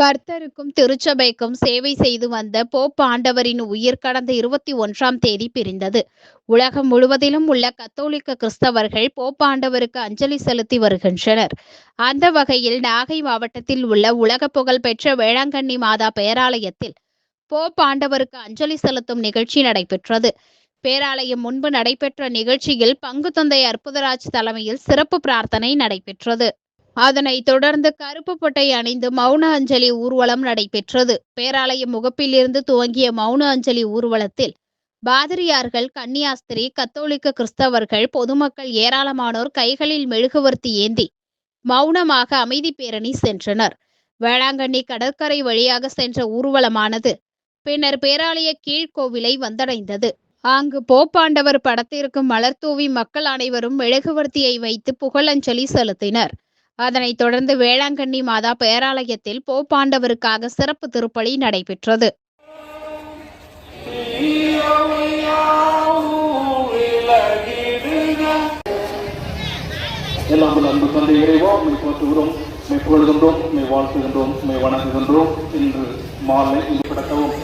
கர்த்தருக்கும் திருச்சபைக்கும் சேவை செய்து வந்த போப் ஆண்டவரின் உயிர் கடந்த இருபத்தி ஒன்றாம் தேதி பிரிந்தது. உலகம் முழுவதிலும் உள்ள கத்தோலிக்க கிறிஸ்தவர்கள் போப் ஆண்டவருக்கு அஞ்சலி செலுத்தி வருகின்றனர். அந்த வகையில் நாகை மாவட்டத்தில் உள்ள உலக புகழ் பெற்ற வேளாங்கண்ணி மாதா பேராலயத்தில் போப் ஆண்டவருக்கு அஞ்சலி செலுத்தும் நிகழ்ச்சி நடைபெற்றது. பேராலயம் முன்பு நடைபெற்ற நிகழ்ச்சியில் பங்கு தந்தை அற்புதராஜ் தலைமையில் சிறப்பு பிரார்த்தனை நடைபெற்றது. அதனைத் தொடர்ந்து கருப்பு பட்டை அணிந்து மௌன அஞ்சலி ஊர்வலம் நடைபெற்றது. பேராலய முகப்பிலிருந்து துவங்கிய மௌன அஞ்சலி ஊர்வலத்தில் பாதிரியார்கள் கன்னியாஸ்திரி கத்தோலிக்க கிறிஸ்தவர்கள் பொதுமக்கள் ஏராளமானோர் கைகளில் மெழுகுவர்த்தி ஏந்தி மௌனமாக அமைதி பேரணி சென்றனர். வேளாங்கண்ணி கடற்கரை வழியாக சென்ற ஊர்வலமானது பின்னர் பேராலய கீழ்கோவிலை வந்தடைந்தது. அங்கு போப்பாண்டவர் படத்திற்கு மலர் தூவி மக்கள் அனைவரும் மெழுகுவர்த்தியை வைத்து புகழஞ்சலி செலுத்தினர். அதனைத் தொடர்ந்து வேளாங்கண்ணி மாதா பேராலயத்தில் போப்பாண்டவருக்காக சிறப்பு திருப்பலி நடைபெற்றது. எல்லாம் அன்பு தந்தை இறைவா உண்மை போற்றுகிறோம் மே புகழ்கின்றோம் மே வாழ்த்துகின்றோம் மே வணங்குகின்றோம் இன்று மாலை இங்கு கிடக்கவும்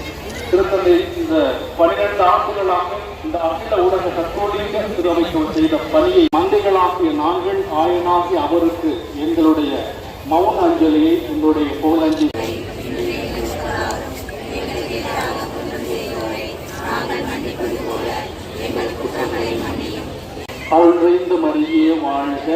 திருத்தந்தை இந்த பனிரெண்டு ஆண்டுகளாக இந்த அகில ஊடக தற்போது திருவைக்கு செய்த பணியை மந்தைகளாகிய நாங்கள் ஆயனாகி அவருக்கு எங்களுடைய மௌன அஞ்சலியை எங்களுடைய புகழஞ்சி அருள் நிறைந்த மரியே வாழ்க.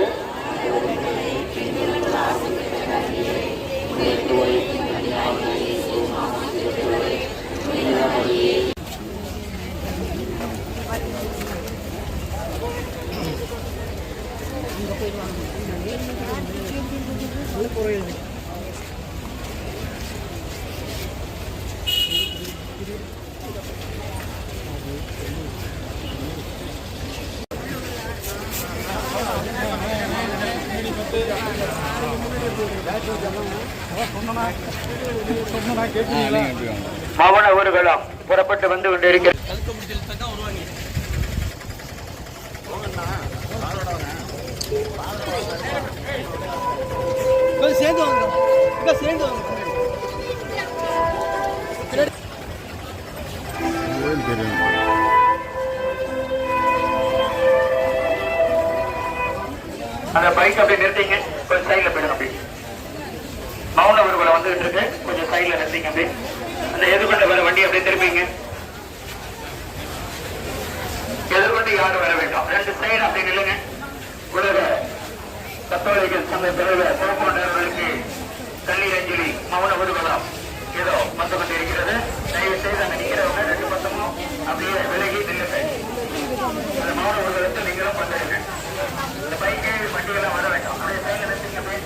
மௌன ஊர்களும் புறப்பட்டு வந்து கொண்டிருக்கிறது கொஞ்சம் சேர்ந்து வாங்க. இங்க சேர்ந்து வாங்க. அந்த பைக் அப்படியே நிறுத்திங்க. கொஞ்சம் சைடுல போயிடுங்க அப்படி மௌன ஊர்வலம் வந்துகிட்டு இருக்கு. கொஞ்சம் சைடுல நிறுத்திங்க அப்படி அந்த எதிர்கொண்டு வர வண்டி அப்படியே திரும்பிங்க எதிர்கொண்டு யாரும் வர வேண்டாம். ரெண்டு சைடு அப்படியே நில்லுங்க. கத்தோலிக்க சங்க தலைவர் பொறுப்பாளர்களுக்கு கல்வி அஞ்சலி மௌன ஊர்வலம் ஏதோ வந்து கொண்டு இருக்கிறது. தயவு செய்து அங்க நிக்கிறவங்க ரெண்டு பக்கமும் அப்படியே விலகி நில்லுங்க அந்த மௌன ஊர்வலத்தை நீங்களும் பண்ணுங்க இந்த பைக்கு வண்டிகள்லாம் வர வேண்டாம். அப்படியே சைடுல நிறுத்திங்க அப்படியே